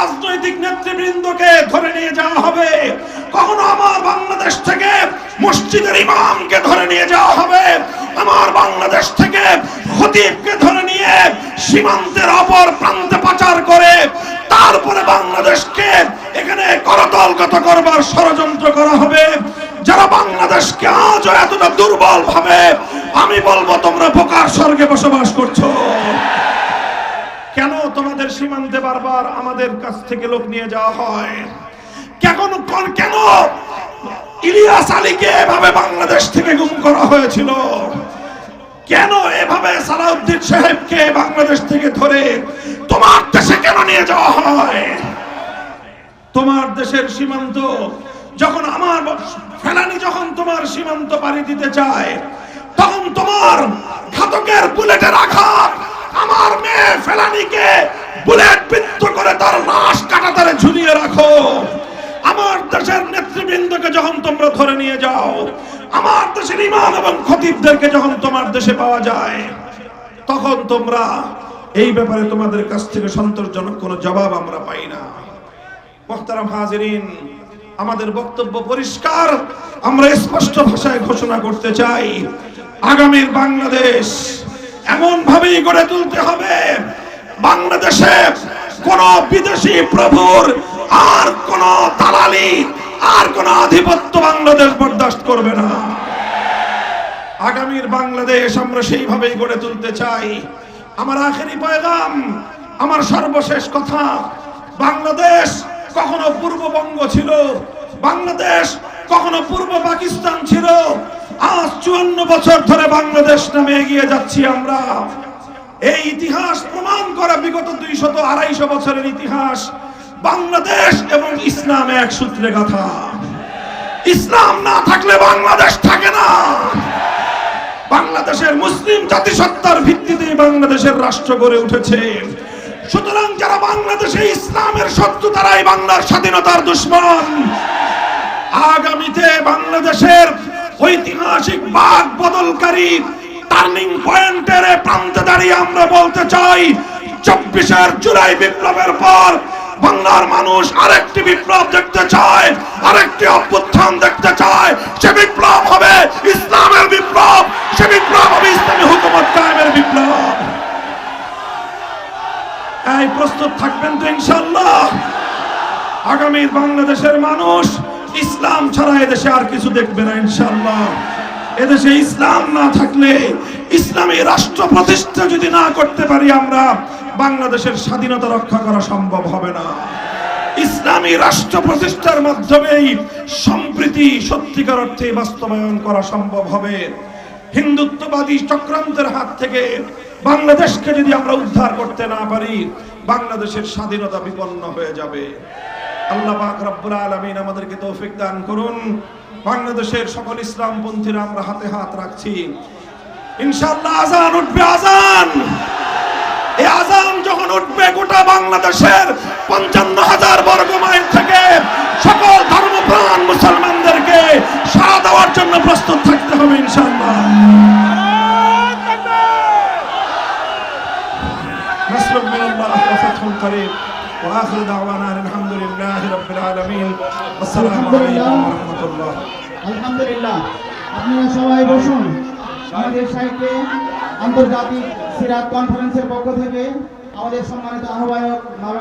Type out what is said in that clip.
রাজনৈতিক নেতৃবৃন্দকে ধরে নিয়ে যাওয়া হবে। কখনো আমার বাংলাদেশ থেকে মসজিদের ইমামকে ধরে নিয়ে যাওয়া হবে। আমার বাংলাদেশ থেকে খতিবকে ধরে নিয়ে সীমান্তের অপর প্রান্তে পাচার করে তারপরে বাংলাদেশকে এখানে করতলগত করবার ষড়যন্ত্র করা হবে। যারা বাংলাদেশকে আজও এতটা দুর্বল ভাবে, আমি বলব তোমরা বোকার স্বর্গে বসবাস করছ। কেন তোমাদের সীমান্তে বারবার আমাদের কাছ থেকে লোক নিয়ে যাওয়া হয়? কেন কোন- কেন ইলিয়াস আলীকে এভাবে বাংলাদেশ থেকে গুম করা হয়েছিল? কেন এভাবে সালাউদ্দিন সাহেবকে বাংলাদেশ থেকে ধরে তোমার দেশে কেন নিয়ে যাওয়া হয়? তোমার দেশের সীমান্ত যখন আমার ফেলানি যখন তোমার সীমান্ত পাড়ি দিতে চায়, তখন তোমার ঘাতকের বুলেটের আঘাত আমার মেয়ে ফেলানিকে বুলেট বিদ্ধ করে তার লাশ কাটাতারে ঝুলিয়ে রাখো। আমার দেশের নেতৃবৃন্দকে যখন তোমরা ধরে নিয়ে যাও, আমার দেশের ইমান এবং খতিবদেরকে যখন তোমার দেশে পাওয়া যায়, তখন তোমরা এই ব্যাপারে তোমাদের কাছ থেকে সন্তোষজনক কোনো জবাব আমরা পাই না। মোহতারাম হাজিরিন, আমাদের বক্তব্য পরিষ্কার। আমরা স্পষ্ট ভাষায় ঘোষণা করতে চাই আগামীর বাংলাদেশ এমন ভাবেই গড়ে তুলতে হবে। বাংলাদেশে কোন বিদেশি প্রভুর আর কোন দালালি আর কোন আধিপত্য বাংলাদেশ বরদাস্ত করবে না। আগামীর বাংলাদেশ আমরা সেইভাবেই গড়ে তুলতে চাই। আমার আখেরি পয়গাম, আমার সর্বশেষ কথা, বাংলাদেশ কখনো পূর্ববঙ্গ ছিল, বাংলাদেশ কখনো পূর্ব পাকিস্তান ছিল আজ চুয়ান্ন বছর ধরে বাংলাদেশ নামে এগিয়ে যাচ্ছি আমরা। এই ইতিহাস প্রমাণ করা বিগত দুইশত আড়াইশো বছরের ইতিহাস। বাংলাদেশ এবং ইসলাম এক সূত্রে কথা ইসলাম না থাকলে বাংলাদেশ থাকে না। বাংলাদেশের মুসলিম জাতিসত্তার ভিত্তিতে বাংলাদেশের রাষ্ট্র গড়ে উঠেছে। সুতরাং যারা বাংলাদেশে ইসলামের শত্রু, তারাই বাংলার স্বাধীনতার দুশ্মন। আগামীতে বাংলাদেশের ঐতিহাসিক বাঘ বদলকারী টার্নিং পয়েন্টের প্রান্তে দাঁড়িয়ে আমরা বলতে চাই, চব্বিশের জুলাই বিপ্লবের পর বাংলার মানুষ আরেকটি বিপ্লব দেখতে চায়, আরেকটি অভ্যুত্থান দেখতে চায়। সে বিপ্লব হবে ইসলামের বিপ্লব, সে বিপ্লব হবে ইসলামী হুকুমত কায়েমের বিপ্লব। এই প্রস্তুত থাকবেন তো ইনশাল্লাহ আগামীর বাংলাদেশের মানুষ ইসলাম ছাড়া এদেশে আর কিছু দেখবে না ইনশাল্লাহ এদেশে ইসলাম না থাকলে, ইসলামী রাষ্ট্র প্রতিষ্ঠা যদি না করতে পারি আমরা, বাংলাদেশের স্বাধীনতা রক্ষা করা সম্ভব হবে না। ইসলামী রাষ্ট্র প্রতিষ্ঠার মাধ্যমেই সম্প্রীতি সত্যিকার অর্থে বাস্তবায়ন করা সম্ভব হবে। হিন্দুত্ববাদী চক্রান্তের হাত থেকে বাংলাদেশকে যদি আমরা উদ্ধার করতে না পারি, বাংলাদেশের স্বাধীনতা বিপন্ন হয়ে যাবে। আল্লাহ পাক রব্বুল আলামিন আমাদেরকে তৌফিক দান করুন বাংলাদেশের সকল ইসলামপন্থীরা আমরা হাতে হাত রাখছি ইনশাআল্লাহ আজান উঠবে আজান এই আজান যখন উঠবে গোটা বাংলাদেশের পঞ্চান্ন হাজার বর্গ মাইল থেকে সকল ধর্মপ্রাণ মুসলমানদেরকে সাড়া দেওয়ার জন্য প্রস্তুত থাকতে হবে ইনশাআল্লাহ نصر من الله وفتح قريب واخر دعوانا أن الحمد لله رب العالمين والسلام عليكم ورحمه الله আলহামদুলিল্লাহ আপনারা সবাই বসুন আমাদের সাহিত্যে আন্তর্জাতিক সিরাত কনফারেন্সের পক্ষ থেকে আমাদের সম্মানিত আহ্বায়ক মাওলানা